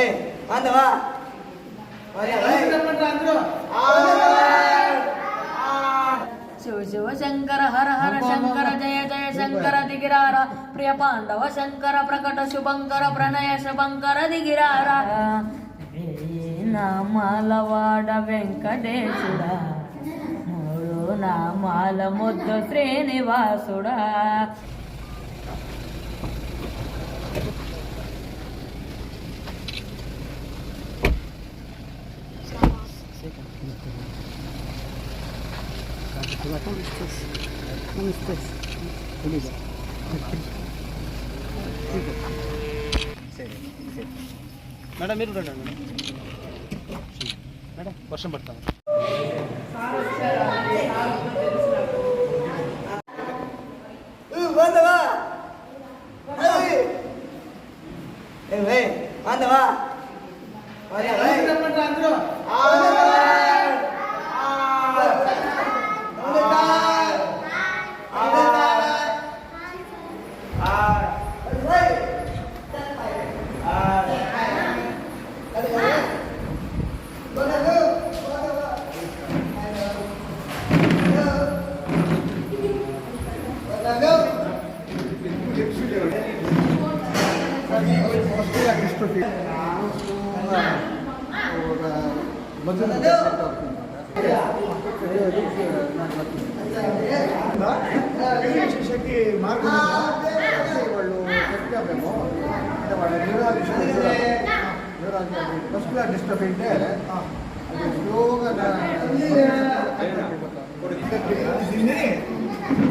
ఏయ్ అందవా శివ శివ శంకర హర హర శంకర జయ జయ శంకర దిగిరార. ప్రియ పాండవ శంకర ప్రకట శుభంకర ప్రణయ శుభంకర దిగిరార. నామాలవాడ వెంకటేశుడా. మూడు నామాల ముద్దు శ్రీనివాసుడా. మేడం మీరు రండి మేడం మేడం వర్షం పడతాను అందవా శక్తి మార్గం వాళ్ళు చెప్తామేమో అంటే వాళ్ళ న్యూరాలజీ ఫస్ట్ క్లాస్ డిస్టర్బ్ అయితే అది స్లోగా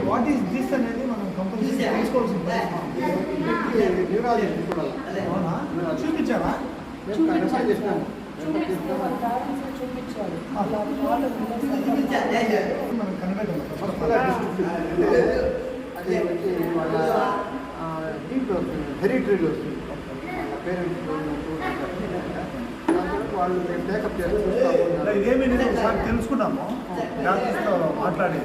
వాట్ ఈస్ దిస్ అనేది మనం కంపల్సరీ తెలుసుకోవాల్సింది న్యూరాలజీ చూడాలి చూపించాలి చేసినాము మనం కనిపెట్టాలి ఫస్ట్ క్లాస్ డిస్ట్రిక్ట్ అది వచ్చి వాళ్ళ ఆ, దీంట్లో వస్తుంది హెరిటరీలో వస్తుంది వాళ్ళ పేరెంట్స్ వాళ్ళు టేకప్ చేసి చూస్తా ఉన్నారు. ఇదేమి ఒకసారి తెలుసుకున్నాము డాక్టర్స్తో మాట్లాడి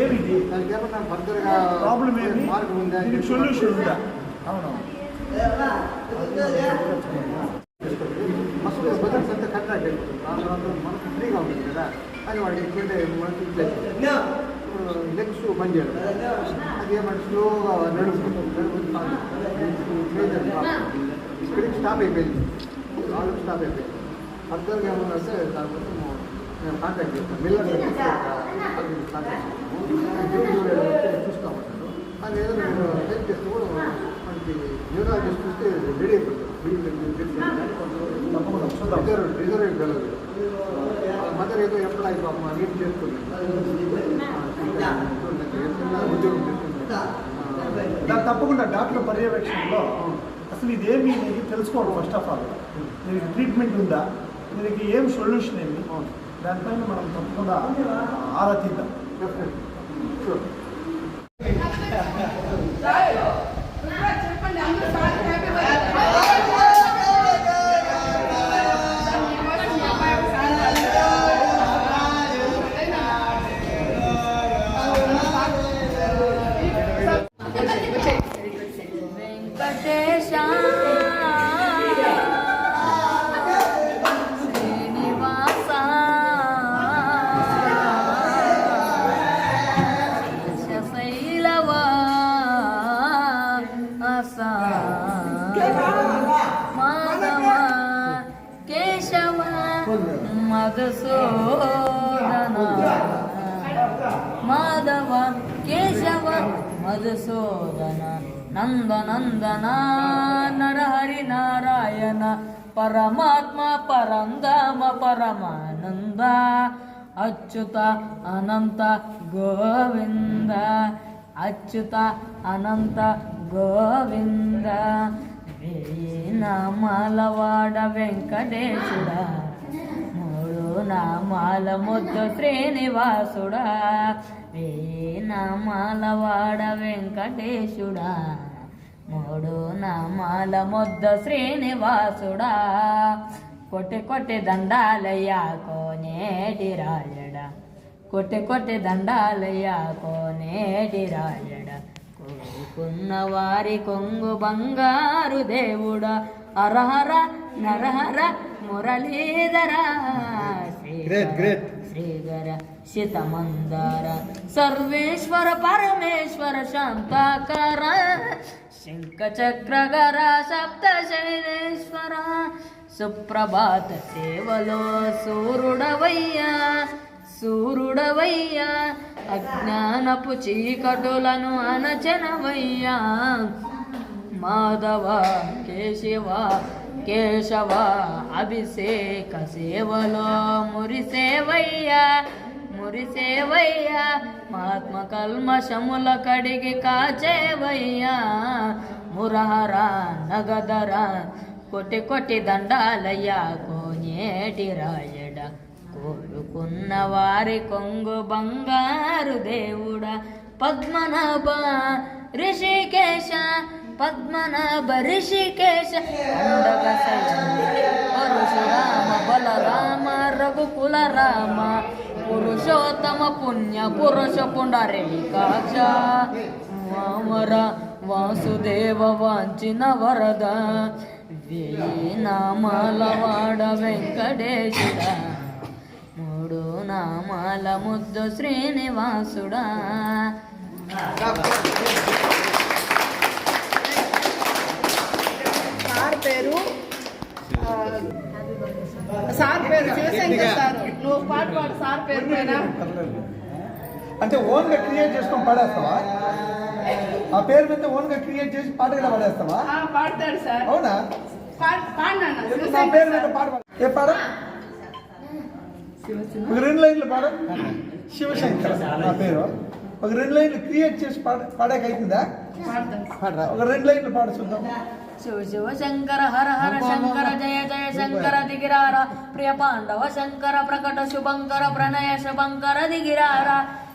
ఏమిది దానికి ఏమన్నా ఫర్దర్గా ప్రాబ్లం ఏమి మార్గం ఉందా సొల్యూషన్ ఉందా అవును అయిపోతుంది? ఆ తర్వాత మనకు ఫ్రీగా ఉంటుంది కదా? అది వాళ్ళు ఏంటంటే మనకి ఇప్పుడు లెగ్స్ పని చేయడం. అది ఏమంటే స్లోగా నడుపుతుంది ఇక్కడికి స్టాప్ అయిపోయింది. వాళ్ళు స్టాప్ అయిపోయింది. ఫర్దర్గా ఏమన్నా వస్తే దానికోసం మేము కాంటాక్ట్ చేస్తాం మిల్లర్ కాంటాక్ట్ చేస్తాము చూస్తూ ఉంటారు అది ఏదో హెల్ప్ చేస్తే కూడా మనకి న్యూరాలజిస్ట్ చూస్తే రెడీ అయిపోతుంది తప్పకుండా రిజర్వ్ రిజర్వ్ వెళ్ళదు మదర్ ఏదో ఎంప్లాయీ పాపం నీట్ చేస్తుంది ఉద్యోగం దాని తప్పకుండా డాక్టర్ పర్యవేక్షణలో అసలు ఇదేమి అనేది తెలుసుకోవడం ఫస్ట్ ఆఫ్ ఆల్ దీనికి ట్రీట్మెంట్ ఉందా? దీనికి ఏం సొల్యూషన్ ఏమి? దానిపైన మనం తప్పకుండా ఆరా తీద్దాం. ಮಧುಸೂದನ. ಮಾಧವ, ಕೇಶವ, ಮಧುಸೂದನ. ನಂದ ನಂದನ ನರಹರಿ ನಾರಾಯಣ ಪರಮಾತ್ಮ ಪರಂದಮ ಪರಮಾನಂದ. ಅಚ್ಯುತ, ಅನಂತ, ಗೋವಿಂದ. ಅಚ್ಯುತ, ಅನಂತ, ಗೋವಿಂದ. ಮಾಲವಾಡ ವೆಂಕಟೇಶ್ವರ నామాల ముద్దు శ్రీనివాసుడా. వేయి నామాల వాడ వెంకటేశుడా. మూడు నామాల ముద్ద శ్రీనివాసుడా. కొట్టి కొట్టి దండాలయ్యా కోనేటి రాయడా కొట్టి కొట్టి దండాలయ్యా కోనేటి రాయడా కోరుకున్న వారి కొంగు బంగారు దేవుడా. అరహర నరహర మురళీధరా. శ్రీధర శితమందార సర్వేశ్వర పరమేశ్వర శాంతాకార శంఖ చక్రగర సప్త శైలేశ్వర సుప్రభాత సేవలో సూర్యుడవయ్యా సూర్యుడవయ్యా అజ్ఞానపు చీకటులను అనచనవయ్యా మాధవ కేశవ కేశవ అభిషేక సేవలో మురిసేవయ్యా మురిసేవయ్యా. మహాత్మ కల్మశముల కడిగి కాచేవయ్యా. మురహర నగదర కొట్టి కొట్టి దండాలయ్యా కోనేటి రాయడ కోరుకున్న వారి కొంగు బంగారు దేవుడా. పద్మనాభ ఋషికేశ పద్మనాభ ఋషికేశ పరశురామ బలరామ రఘుకుల రామ పురుషోత్తమ పుణ్య పురుష పుండరేకాక్ష వామర వాసుదేవ వాంచిన వరద వేయి నామాల వెంకటేశుడా మూడు నామాల ముద్దు శ్రీనివాసుడా. సార్ పేరు ఆ, సార్ పేరు శివశంకర్ సార్. నువ్వు పాట పాడు సార్ పేరు పైన. అంటే ఓన్గా క్రియేట్ చేసుకొని పాడేస్తావా? ఆ పేరు మీద ఓన్గా క్రియేట్ చేసి పాట కూడా పాడేస్తావా? ఆ, పాడతాడు సార్. అవునా? నా పేరు శివశంకర్ మీద సార్ పాట పాడు. ఏ పాడ ఒక రెండు లైన్లు పాడు. శివశంకర్ నా పేరు. ఒక రెండు లైన్లు క్రియేట్ చేసి పాడ పాడాక అవుతుందా పాడతాడు ఒక రెండు లైన్లు పాడు చూద్దాం. శివ శివ శంకర హర హర శంకర జయ జయ శంకర దిగిరార. ప్రియ పాండవ శంకర ప్రకట శుభంకర ప్రణయ శుభంకర దిగిరార.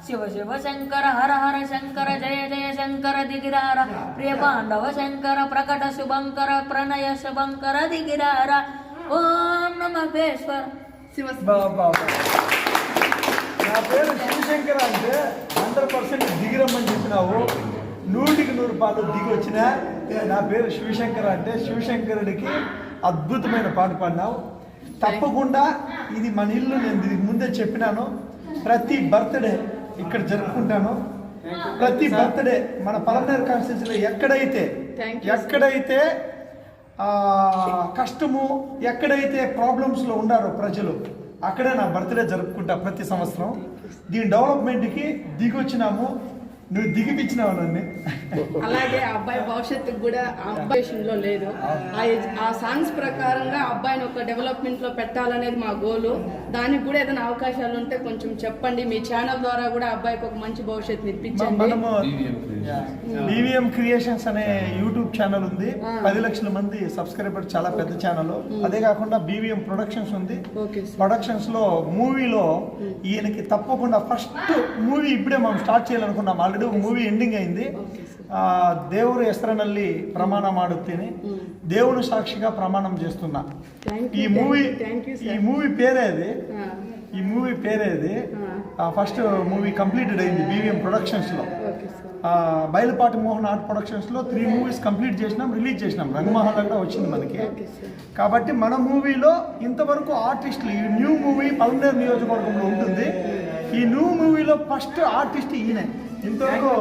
శివ శివ శంకర హర హర శంకర జయ జయ శంకర దిగిరార. ప్రియ పాండవ శంకర ప్రకట శుభంకర ప్రణయ శుభంకర దిగిరార. ఓం నమ భేశ్వర శివ బాబా నా పేరు శివశంకర్ అంటే హండ్రెడ్ పర్సెంట్ దిగిరమ్మని చెప్పినావు. నూటికి నూరు పాటలు దిగి వచ్చిన నా పేరు శివశంకర్ అంటే శివశంకరుడికి అద్భుతమైన పాట పాడినావు. తప్పకుండా ఇది మన ఇల్లు నేను దీనికి ముందే చెప్పినాను. ప్రతి బర్త్డే ఇక్కడ జరుపుకుంటాను. ప్రతి బర్త్డే మన పలమనేరు కాన్స్టిట్యూన్సీలో ఎక్కడైతే. ఎక్కడైతే కష్టము ఎక్కడైతే ప్రాబ్లమ్స్లో ఉండారో ప్రజలు అక్కడే నా బర్త్డే జరుపుకుంటా ప్రతి సంవత్సరం. దీని డెవలప్మెంట్కి దిగి వచ్చినాము నువ్వు దిగిపించినావు నన్ను అలాగే ఆ అబ్బాయి భవిష్యత్తుకు కూడా ఆ అబ్బాయి విషయంలో లేదు. ఆ సాంగ్స్ ప్రకారంగా అబ్బాయిని ఒక డెవలప్మెంట్లో పెట్టాలనేది మా గోలు. దానికి కూడా ఏదైనా అవకాశాలు ఉంటే కొంచెం చెప్పండి. మీ ఛానల్ ద్వారా కూడా ఆ అబ్బాయికి ఒక మంచి భవిష్యత్తు ఇప్పించండి బీవీఎం క్రియేషన్స్ అనే యూట్యూబ్ ఛానల్ ఉంది. పది లక్షల మంది సబ్స్క్రైబర్ చాలా పెద్ద ఛానల్ అదే కాకుండా బీవీఎం ప్రొడక్షన్స్ ఉంది. ప్రొడక్షన్స్లో మూవీలో ఈయనకి తప్పకుండా ఫస్ట్ మూవీ ఇప్పుడే మనం స్టార్ట్ చేయాలనుకున్నాం. ఆల్రెడీ ఒక మూవీ ఎండింగ్ అయింది. దేవుడు ఎస్రనల్లి ప్రమాణం ఆడుతేనే దేవుని సాక్షిగా ప్రమాణం చేస్తున్నా. ఈ మూవీ యూ ఈ మూవీ పేరేది ఈ మూవీ పేరేది ఫస్ట్ మూవీ కంప్లీటెడ్ అయింది బీవీఎం ప్రొడక్షన్స్లో. ఓకే సార్ ఆ, బయలుపాటి మోహన్ ఆర్ట్ ప్రొడక్షన్స్లో త్రీ మూవీస్ కంప్లీట్ చేసినాం రిలీజ్ చేసినాం. రంగమహల్ కూడా వచ్చింది మనకి. కాబట్టి మన మూవీలో ఇంతవరకు ఆర్టిస్టులు ఈ న్యూ మూవీ పల్మనేరు నియోజకవర్గంలో ఉంటుంది. ఈ న్యూ మూవీలో ఫస్ట్ ఆర్టిస్ట్ ఈయన. ఇంతవరకు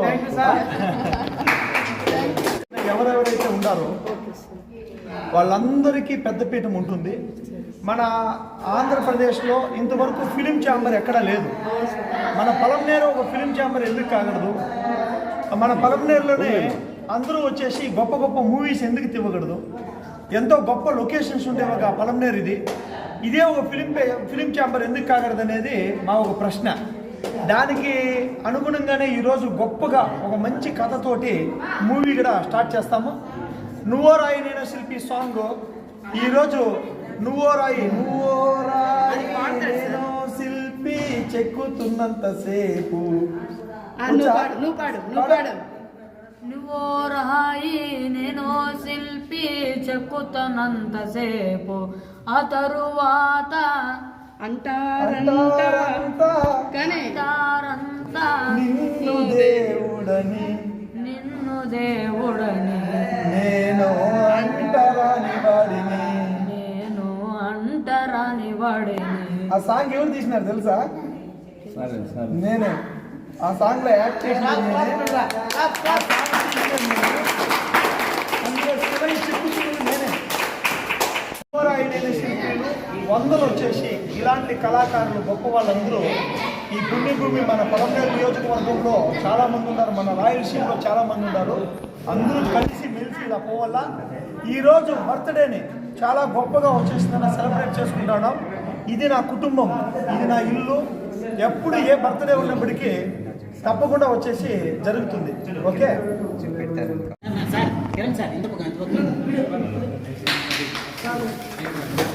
ఎవరెవరైతే ఉండారో సార్ వాళ్ళందరికీ పెద్దపీఠం ఉంటుంది. మన ఆంధ్రప్రదేశ్లో ఇంతవరకు ఫిలిం ఛాంబర్ ఎక్కడా లేదు. మన పొలంనేరు ఒక ఫిలిం ఛాంబర్ ఎందుకు కాగలదు మన పలమనేరులోనే అందరూ వచ్చేసి గొప్ప గొప్ప మూవీస్ ఎందుకు తివ్వకూడదు ఎంతో గొప్ప లొకేషన్స్ ఉండే ఒక పలమనేరు ఇది ఇదే ఒక ఫిలిం ఫిలిం ఛాంబర్ ఎందుకు కాగలదు అనేది మా ఒక ప్రశ్న. దానికి అనుగుణంగానే ఈరోజు గొప్పగా ఒక మంచి కథతోటి మూవీ కూడా స్టార్ట్ చేస్తాము. నువ్వో రాయి నేను శిల్పి సాంగ్ ఈరోజు నువ్వో రాయి నువ్వో రాయి శిల్పి చెక్కుతున్నంతసేపు. నువ్వు రహాయి నేనో శిల్పి చెక్కుతనంతసేపు ఆ తరువాత అంటారంటారంతా నిన్ను దేవుడని. నిన్ను దేవుడని. నేను అంటరాని వాడిని. నేను అంటరాని వాడిని. ఆ సాంగ్ ఎవరు తీసినారు తెలుసా? నేనే. ఆ సాంగ్లో యాక్ట్ శిల్పులు వందలు వచ్చేసి ఇలాంటి కళాకారులు గొప్ప వాళ్ళందరూ ఈ పుణ్యభూమి మన పొలంనేరు నియోజకవర్గంలో చాలా మంది ఉన్నారు. మన రాయలసీమలో చాలా మంది ఉన్నారు. అందరూ కలిసి మెలిసి ఇలా పోవాల ఈరోజు బర్త్డేని చాలా గొప్పగా వచ్చేసిందని సెలబ్రేట్ చేసుకుంటాం ఇది నా కుటుంబం ఇది నా ఇల్లు. ఎప్పుడు ఏ బర్త్డే ఉన్నప్పటికీ తప్పకుండా వచ్చేసి జరుగుతుంది. ఓకే? మేము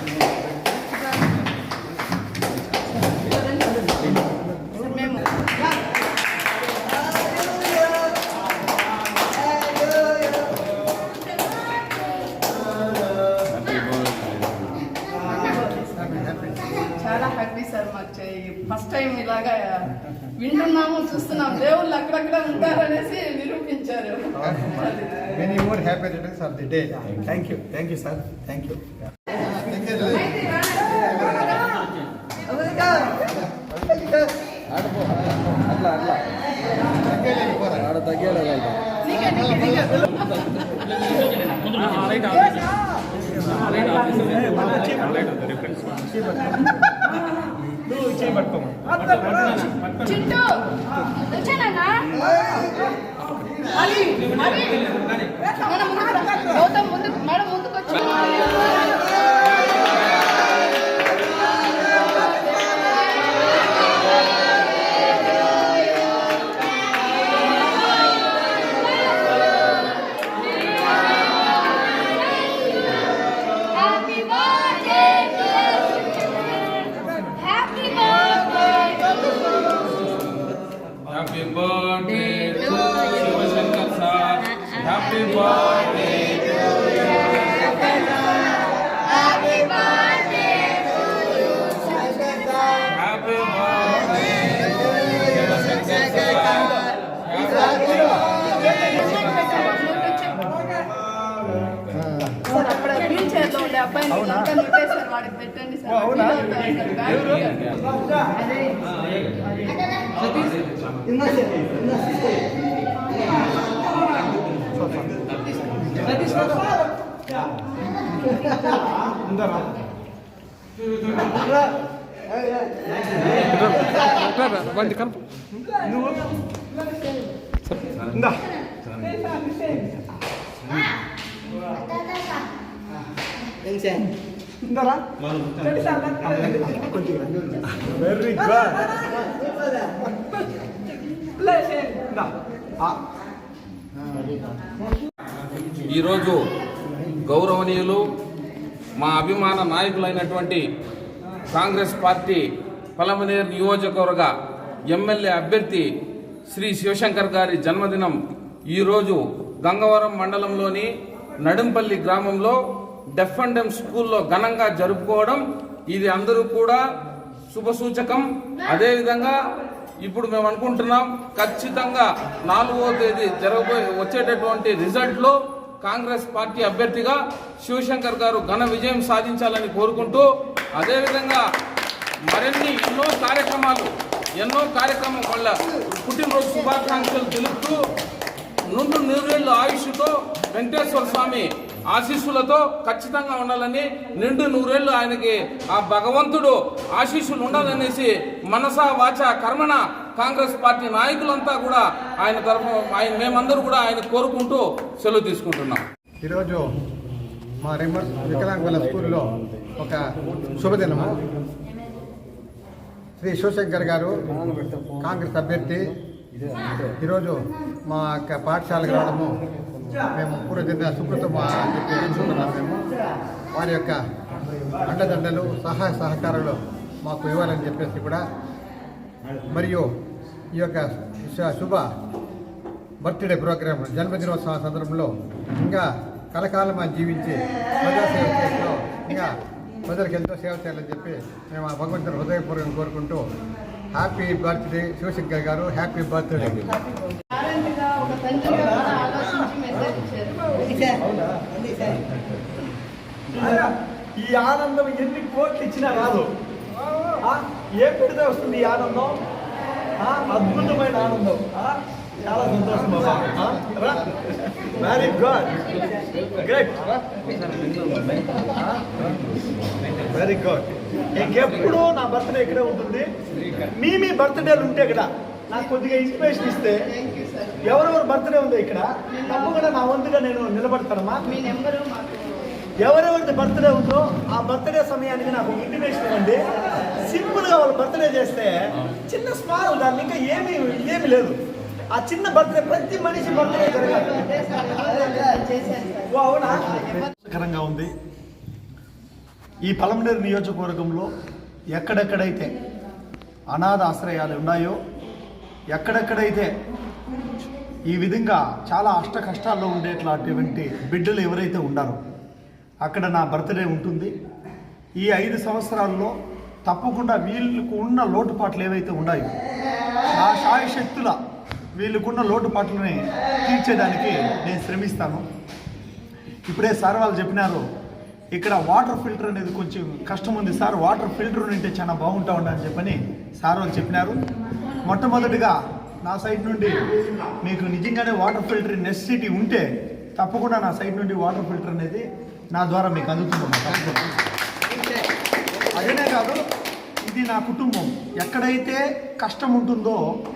many more happy returns of the day thank you thank you sir thank you చేయబట్టుకోమా Chintu వచ్చానా అది Okay. అబ్బాయిని వాడికి పెట్టండి సార్. ఇందా. వెరీ గుడ్ ఈరోజు గౌరవనీయులు మా అభిమాన నాయకులైనటువంటి కాంగ్రెస్ పార్టీ పలమనేరు నియోజకవర్గ ఎమ్మెల్యే అభ్యర్థి శ్రీ శివశంకర్ గారి జన్మదినం ఈరోజు గంగవరం మండలంలోని నడింపల్లి గ్రామంలో డెఫ్ అండ్ డెమ్ స్కూల్లో ఘనంగా జరుపుకోవడం ఇది అందరూ కూడా శుభసూచకం అదేవిధంగా ఇప్పుడు మేము అనుకుంటున్నాం ఖచ్చితంగా నాలుగో తేదీ జరగబోయే వచ్చేటటువంటి రిజల్ట్లో కాంగ్రెస్ పార్టీ అభ్యర్థిగా శివశంకర్ గారు ఘన విజయం సాధించాలని కోరుకుంటూ అదేవిధంగా మరిన్ని ఎన్నో కార్యక్రమాలు ఎన్నో కార్యక్రమం వల్ల పుట్టినరోజు శుభాకాంక్షలు తెలుపుతూ నుండు నూరేళ్ళు ఆయుష్తో వెంకటేశ్వర స్వామి ఆశీస్సులతో ఖచ్చితంగా ఉండాలని నిండు నూరేళ్ళు ఆయనకి ఆ భగవంతుడు ఆశీస్సులు ఉండాలనేసి మనసా వాచ కర్మణ కాంగ్రెస్ పార్టీ నాయకులంతా కూడా ఆయన తరఫు ఆయన మేమందరూ కూడా ఆయన కోరుకుంటూ సెలవు తీసుకుంటున్నాం. ఈరోజు మా రిమర్స్ వికలాంగుల స్కూల్లో ఒక శుభదినము. శ్రీ శివశంకర్ గారు కాంగ్రెస్ అభ్యర్థి. ఈరోజు మా యొక్క పాఠశాలకు రావడము మేము పూర్వ సుకృతం అని చెప్పి మేము. వారి యొక్క అండదండలు సహాయ సహకారాలు మాకు ఇవ్వాలని చెప్పేసి కూడా మరియు ఈ యొక్క శుభ బర్త్డే ప్రోగ్రామ్ జన్మదినోత్సవ సందర్భంలో ఇంకా కలకాలం జీవించి ప్రజాసేవ చేస్తూ ఇంకా ప్రజలకు ఎంతో సేవ చేయాలని చెప్పి మేము ఆ భగవంతుని హృదయపూర్వకం కోరుకుంటూ హ్యాపీ బర్త్డే శివశంకర్ గారు హ్యాపీ బర్త్డే. ఈ ఆనందం ఎన్ని కోట్లు ఇచ్చినా రాదు? ఏం పెడితే వస్తుంది ఈ ఆనందం? ఆ? అద్భుతమైన ఆనందం? చాలా సంతోషం బాబా. Very good great very good ఇంకెప్పుడు నా బర్త్డే ఇక్కడే ఉంటుంది. మీ మీ బర్త్డేలు ఉంటే ఇక్కడ. నాకు కొద్దిగా ఇన్స్పిరేషన్ ఇస్తే ఎవరెవరు బర్త్డే ఉందో ఇక్కడ తప్పకుండా నా వంతుగా నేను నిలబడతానమ్మా. మీ నెంబరు ఎవరెవరిది బర్త్డే ఉందో ఆ బర్త్డే సమయానికి నాకు ఇంటిమేషన్ ఇవ్వండి. సింపుల్గా వాళ్ళు బర్త్డే చేస్తే చిన్న స్మాల్ దాన్ని ఇంకా ఏమీ ఏమీ లేదు. ఆ చిన్న బర్త్డే ప్రతి మనిషి బర్త్డే జరగాలి. అవునా? కరంగా ఉంది. ఈ పలమనేరు నియోజకవర్గంలో ఎక్కడెక్కడైతే అనాథ ఆశ్రయాలు ఉన్నాయో ఎక్కడెక్కడైతే ఈ విధంగా చాలా అష్ట కష్టాల్లో ఉండేట్లాంటివంటి బిడ్డలు ఎవరైతే ఉన్నారో అక్కడ నా బర్త్డే ఉంటుంది. ఈ ఐదు సంవత్సరాల్లో తప్పకుండా వీళ్ళకు ఉన్న లోటుపాట్లు ఏవైతే ఉన్నాయో నా శాయశక్తుల వీళ్ళకున్న లోటుపాట్లని తీర్చేయడానికి నేను శ్రమిస్తాను. ఇప్పుడే సార్ వాళ్ళు చెప్పినారు ఇక్కడ వాటర్ ఫిల్టర్ అనేది కొంచెం కష్టం ఉంది సార్ వాటర్ ఫిల్టర్ ఉంటే చాలా బాగుంటా ఉండని చెప్పని సార్ వాళ్ళు చెప్పినారు. మొట్టమొదటిగా నా సైడ్ నుండి మీకు నిజంగానే వాటర్ ఫిల్టర్ నెసెసిటీ ఉంటే తప్పకుండా నా సైడ్ నుండి వాటర్ ఫిల్టర్ అనేది నా ద్వారా మీకు తప్పకుండా. అదేనే కాదు ఇది నా కుటుంబం. ఎక్కడైతే కష్టం ఉంటుందో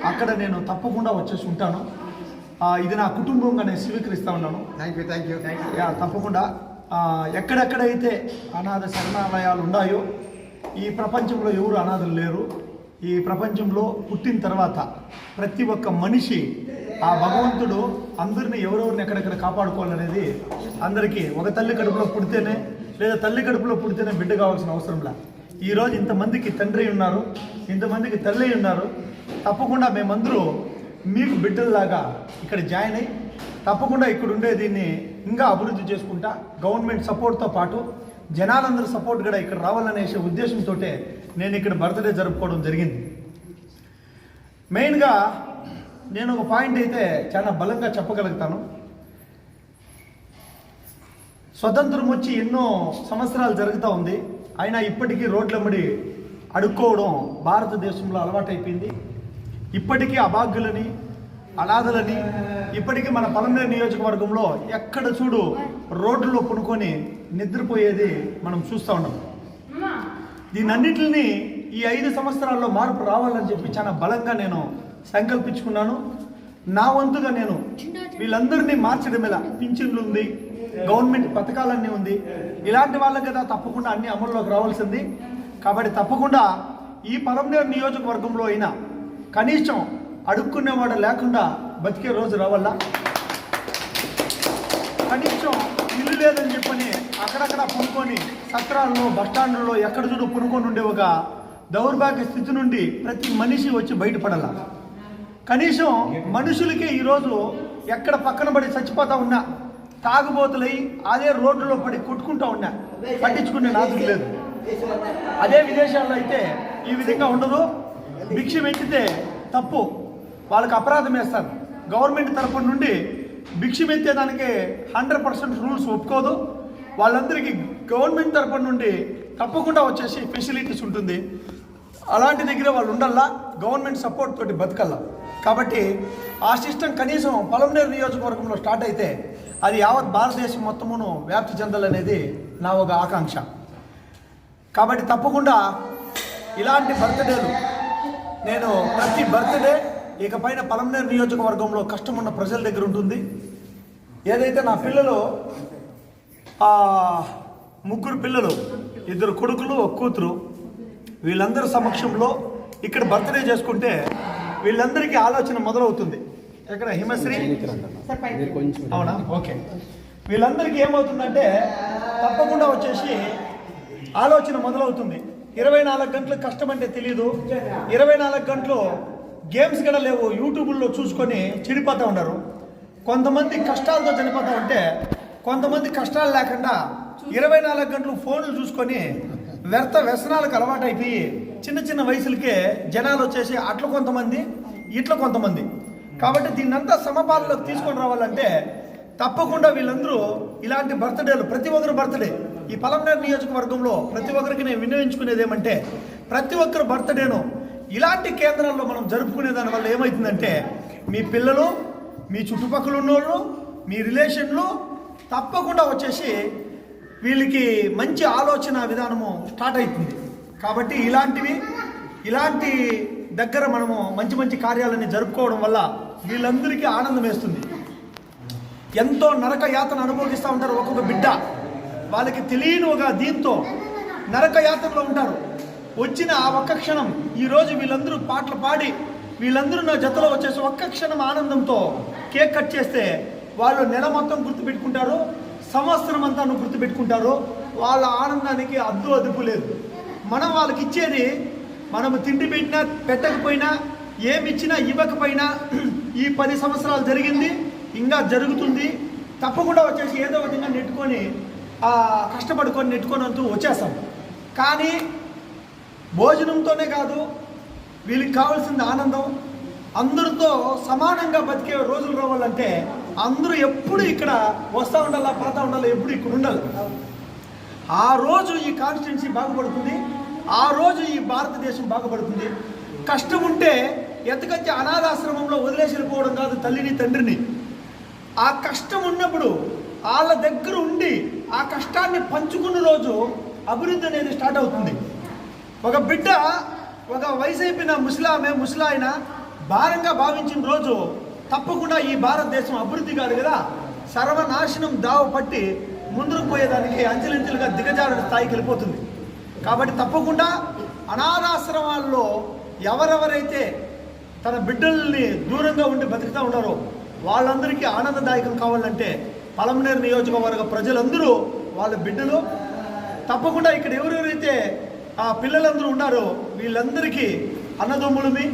అక్కడ నేను తప్పకుండా వచ్చేసి ఉంటాను. ఇది నా కుటుంబంగా నేను స్వీకరిస్తా ఉన్నాను. Thank you thank you yeah తప్పకుండా. ఎక్కడెక్కడైతే అనాథ శరణాలయాలు ఉన్నాయో ఈ ప్రపంచంలో ఎవరు అనాథలు లేరు? ఈ ప్రపంచంలో పుట్టిన తర్వాత ప్రతి ఒక్క మనిషి ఆ భగవంతుడు అందరిని ఎవరెవరిని ఎక్కడెక్కడ కాపాడుకోవాలనేది అందరికీ ఒక తల్లి కడుపులో పుడితేనే లేదా తల్లి కడుపులో పుడితేనే బిడ్డ కావాల్సిన అవసరంలా ఈరోజు ఇంతమందికి తండ్రి ఉన్నారు ఇంతమందికి తల్లి ఉన్నారు. తప్పకుండా మేమందరూ మీకు బిడ్డల్లాగా ఇక్కడ జాయిన్ అయ్యి తప్పకుండా ఇక్కడ ఉండే దీన్ని ఇంకా అభివృద్ధి చేసుకుంటా గవర్నమెంట్ సపోర్ట్తో పాటు జనాలందరూ సపోర్ట్ కూడా ఇక్కడ రావాలనేసే ఉద్దేశంతో నేను ఇక్కడ బర్త్డే జరుపుకోవడం జరిగింది. మెయిన్గా నేను ఒక పాయింట్ అయితే చాలా బలంగా చెప్పగలుగుతాను. స్వతంత్రం వచ్చి ఎన్నో సంవత్సరాలు జరుగుతూ ఉంది. అయినా ఇప్పటికీ రోడ్లమ్మడి అడుక్కోవడం భారతదేశంలో అలవాటైపోయింది. ఇప్పటికీ అభాగ్యులని అనాథలని ఇప్పటికీ మన పలమనేరు నియోజకవర్గంలో ఎక్కడ చూడు రోడ్లలో పడుకొని నిద్రపోయేది మనం చూస్తూ ఉన్నాం. దీనన్నిటిని ఈ ఐదు సంవత్సరాల్లో మార్పు రావాలని చెప్పి చాలా బలంగా నేను సంకల్పించుకున్నాను. నా వంతుగా నేను వీళ్ళందరినీ మార్చడం ఎలా? పింఛన్లు ఉంది గవర్నమెంట్ పథకాలన్నీ ఉంది. ఇలాంటి వాళ్ళకి కదా తప్పకుండా అన్ని అమల్లోకి రావాల్సింది. కాబట్టి తప్పకుండా ఈ పలంనేరు నియోజకవర్గంలో అయినా కనీసం అడుక్కునేవాడు లేకుండా బతికే రోజు రావాలా? కనీసం ఇల్లు లేదని చెప్పని అక్కడక్కడ పునుకొని సత్రాల్లో బస్టాండ్లలో ఎక్కడ చూడు పునుకొని ఉండే ఒక దౌర్భాగ్య స్థితి నుండి ప్రతి మనిషి వచ్చి బయటపడాల. కనీసం మనుషులకే ఈరోజు ఎక్కడ పక్కన పడి చచ్చిపోతా ఉన్నా తాగుబోతులై అదే రోడ్డులో పడి కొట్టుకుంటా ఉన్నా పట్టించుకునే నాదుకు లేదు. అదే విదేశాల్లో అయితే ఈ విధంగా ఉండదు. భిక్ష ఎత్తితే తప్పు. వాళ్ళకి అపరాధం వేస్తారు. గవర్నమెంట్ తరపు నుండి భిక్ష ఎత్తేదానికి హండ్రెడ్ పర్సెంట్ రూల్స్ ఒప్పుకోదు. వాళ్ళందరికీ గవర్నమెంట్ తరపు నుండి తప్పకుండా వచ్చేసి ఫెసిలిటీస్ ఉంటుంది. అలాంటి దగ్గర వాళ్ళు ఉండల్లా గవర్నమెంట్ సపోర్ట్ తోటి బతకల్లా? కాబట్టి ఆ సిస్టమ్ కనీసం పొలంనేరు నియోజకవర్గంలో స్టార్ట్ అయితే అది యావత్ భారతదేశం మొత్తమును వ్యాప్తి చెందాలనేది నా ఒక ఆకాంక్ష. కాబట్టి తప్పకుండా ఇలాంటి బర్త్డేలు నేను ప్రతి బర్త్డే ఇకపైన పలమనేరు నియోజకవర్గంలో కష్టం ఉన్న ప్రజల దగ్గర ఉంటుంది. ఏదైతే నా పిల్లలు ముగ్గురు పిల్లలు ఇద్దరు కొడుకులు ఒక కూతురు వీళ్ళందరి సమక్షంలో ఇక్కడ బర్త్డే చేసుకుంటే వీళ్ళందరికీ ఆలోచన మొదలవుతుంది. ఎక్కడ హిమశ్రీ? అవునా? ఓకే. వీళ్ళందరికీ ఏమవుతుందంటే తప్పకుండా వచ్చేసి ఆలోచన మొదలవుతుంది. ఇరవై నాలుగు గంటలు కష్టం అంటే తెలియదు ఇరవై నాలుగు గంటలు గేమ్స్ కూడా లేవు యూట్యూబ్లో చూసుకొని చెడిపోతూ ఉన్నారు. కొంతమంది కష్టాలతో చనిపోతూ ఉంటే కొంతమంది కష్టాలు లేకుండా ఇరవై నాలుగు గంటలు ఫోన్లు చూసుకొని వ్యర్థ వ్యసనాలకు అలవాటు అయిపోయి చిన్న చిన్న వయసులకే జనాలు వచ్చేసి అట్లా కొంతమంది ఇట్ల కొంతమంది. కాబట్టి దీన్నంతా సమపాలలోకి తీసుకొని రావాలంటే తప్పకుండా వీళ్ళందరూ ఇలాంటి బర్త్డేలు ప్రతి ఒక్కరు బర్త్డే ఈ పలమనేరు నియోజకవర్గంలో ప్రతి ఒక్కరికి నేను వినియోగించుకునేది ఏమంటే ప్రతి ఒక్కరు బర్త్డేను ఇలాంటి కేంద్రాల్లో మనం జరుపుకునే దానివల్ల ఏమవుతుందంటే మీ పిల్లలు మీ చుట్టుపక్కల ఉన్నోళ్ళు మీ రిలేషన్లు తప్పకుండా వచ్చేసి వీళ్ళకి మంచి ఆలోచన విధానము స్టార్ట్ అవుతుంది. కాబట్టి ఇలాంటివి ఇలాంటి దగ్గర మనము మంచి మంచి కార్యాలని జరుపుకోవడం వల్ల వీళ్ళందరికీ ఆనందం వేస్తుంది. ఎంతో నరక యాతన అనుభవిస్తూ ఉంటారు ఒక్కొక్క బిడ్డ. వాళ్ళకి తెలియని ఒక దీంతో నరక యాతనలో ఉంటారు. వచ్చిన ఆ ఒక్క క్షణం ఈరోజు వీళ్ళందరూ పాటలు పాడి వీళ్ళందరూ నా జతలో వచ్చేసి ఒక్క క్షణం ఆనందంతో కేక్ కట్ చేస్తే వాళ్ళు నెల మొత్తం గుర్తుపెట్టుకుంటారు సంవత్సరం అంతా నువ్వు గుర్తుపెట్టుకుంటారు వాళ్ళ ఆనందానికి అద్దు అదుపు లేదు. మనం వాళ్ళకి ఇచ్చేది మనము తిండి పెట్టినా పెట్టకపోయినా ఏమి ఇచ్చినా ఇవ్వకపోయినా ఈ పది సంవత్సరాలు జరిగింది ఇంకా జరుగుతుంది తప్పకుండా వచ్చేసి ఏదో విధంగా నెట్టుకొని కష్టపడుకొని నెట్టుకొని అంటూ వచ్చేస్తాం. కానీ భోజనంతోనే కాదు వీళ్ళకి కావాల్సింది ఆనందం. అందరితో సమానంగా బతికే రోజులు రావాలంటే అందరూ ఎప్పుడు ఇక్కడ వస్తూ ఉండాలా పోతా ఉండాలా ఎప్పుడు ఇక్కడ ఉండాలి. ఆ రోజు ఈ కాన్స్టిట్యున్సీ బాగుపడుతుంది ఆ రోజు ఈ భారతదేశం బాగుపడుతుంది. కష్టం ఉంటే ఎతకంచి అనాథాశ్రమంలో వదిలేసి వెళ్ళిపోవడం కాదు తల్లిని తండ్రిని. ఆ కష్టం ఉన్నప్పుడు వాళ్ళ దగ్గర ఉండి ఆ కష్టాన్ని పంచుకున్న రోజు అభివృద్ధి అనేది స్టార్ట్ అవుతుంది. ఒక బిడ్డ ఒక వయసు అయిపోయిన ముసలామె ముసలాయన భారంగా భావించిన రోజు తప్పకుండా ఈ భారతదేశం అభివృద్ధి కాదు కదా? సర్వనాశనం దావ పట్టి ముందుకు పోయేదానికి అంచెలంచెలుగా దిగజారిన స్థాయికి వెళ్ళిపోతుంది. కాబట్టి తప్పకుండా అనాథాశ్రమాల్లో ఎవరెవరైతే తన బిడ్డల్ని దూరంగా ఉండి బతుకుతూ ఉన్నారో వాళ్ళందరికీ ఆనందదాయకం కావాలంటే పలమనేరు నియోజకవర్గ ప్రజలందరూ వాళ్ళ బిడ్డలు తప్పకుండా ఇక్కడ ఎవరెవరైతే ఆ పిల్లలందరూ ఉన్నారో. వీళ్ళందరికీ అన్నదమ్ములమి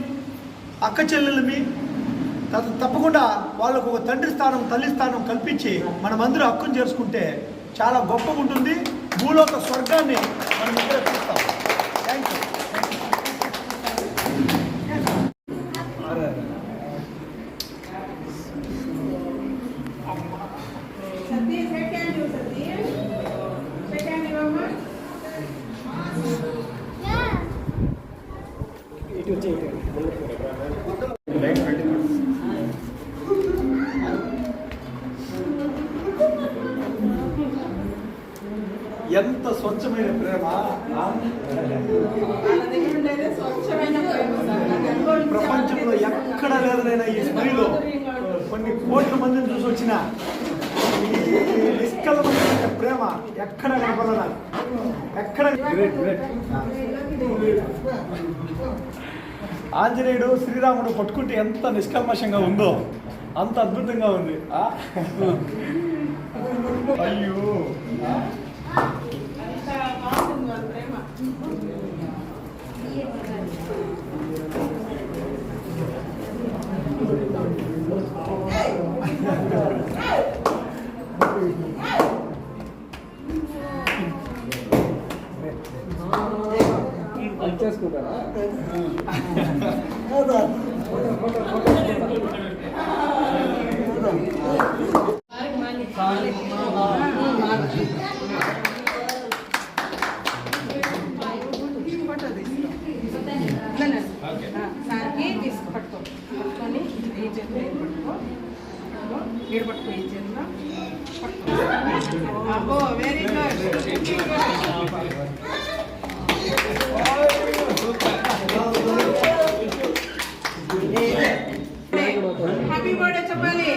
అక్క చెల్లెలమి తప్పకుండా వాళ్ళకు ఒక తండ్రి స్థానం తల్లి స్థానం కల్పించి మనమందరూ హక్కును చేసుకుంటే చాలా గొప్పగా ఉంటుంది భూలోక స్వర్గాన్ని మనం ఇక్కడ చూస్తాం థ్యాంక్ యూ ఎంత స్వచ్ఛమైన ప్రేమ ఆ? ప్రపంచంలో ఎక్కడ లేదనైనా ఈ స్త్రీలో కొన్ని కోట్ల మందిని చూసి వచ్చిన ఈ నిష్కలమైన ప్రేమ ఎక్కడ కనపడదా. ఎక్కడ ఆంజనేయుడు శ్రీరాముడు పట్టుకుంటే ఎంత నిష్కల్మషంగా ఉందో అంత అద్భుతంగా ఉంది. ఆ? అయ్యో. ఆ? సార్కి తీసి పట్టుకో. పట్టుకొని ఈ పట్టుకో? అబ్బో, పట్టుకో. అబ్బో వెరీ గుడ్ హ్యాపీ బర్త్డే చెప్పాలి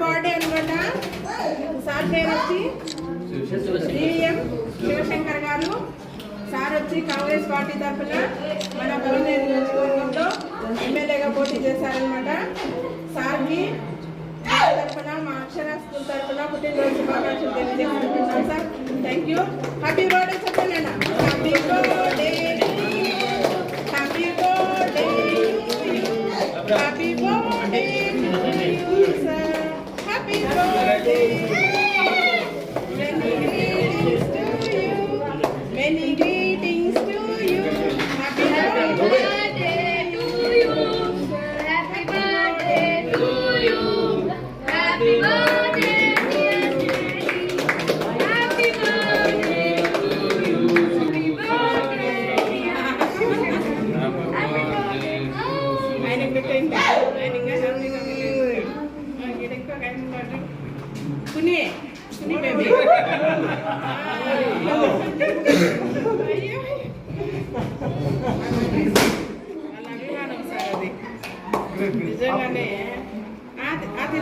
బర్త్డే అనమాట సార్ పేరు వచ్చి డిఎం శివశంకర్ గారు సార్ వచ్చి కాంగ్రెస్ పార్టీ తరఫున మన పలనేరు నియోజకవర్గంలో ఎమ్మెల్యేగా పోటీ చేశారనమాట సార్కి మా తరఫున మా అక్షర స్కూల్ తరఫున పుట్టినరోజు శుభాకాంక్షలు తెలియజేసుకుంటున్నాం sir thank you happy birthday చెప్పండి అన్న హ్యాపీ బర్త్డే హ్యాపీ బర్త్డే నిజంగానే. అది